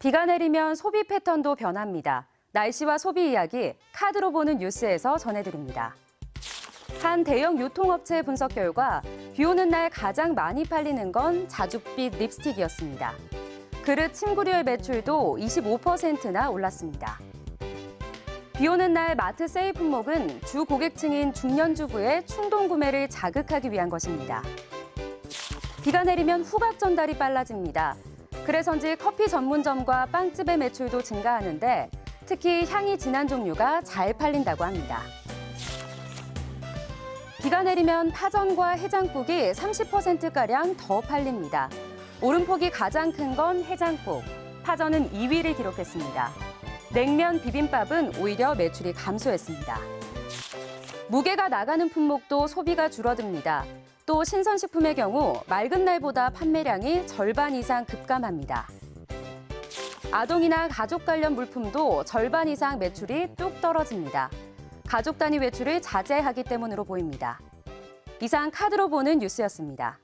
비가 내리면 소비 패턴도 변합니다. 날씨와 소비 이야기 카드로 보는 뉴스에서 전해드립니다. 한 대형 유통업체 분석 결과 비 오는 날 가장 많이 팔리는 건 자줏빛 립스틱이었습니다. 그릇 침구류의 매출도 25%나 올랐습니다. 비 오는 날 마트 세일 품목은 주 고객층인 중년 주부의 충동 구매를 자극하기 위한 것입니다. 비가 내리면 후각 전달이 빨라집니다. 그래서인지 커피 전문점과 빵집의 매출도 증가하는데 특히 향이 진한 종류가 잘 팔린다고 합니다. 비가 내리면 파전과 해장국이 30%가량 더 팔립니다. 오름폭이 가장 큰 건 해장국. 파전은 2위를 기록했습니다. 냉면, 비빔밥은 오히려 매출이 감소했습니다. 무게가 나가는 품목도 소비가 줄어듭니다. 또 신선식품의 경우 맑은 날보다 판매량이 절반 이상 급감합니다. 아동이나 가족 관련 물품도 절반 이상 매출이 뚝 떨어집니다. 가족 단위 외출을 자제하기 때문으로 보입니다. 이상 카드로 보는 뉴스였습니다.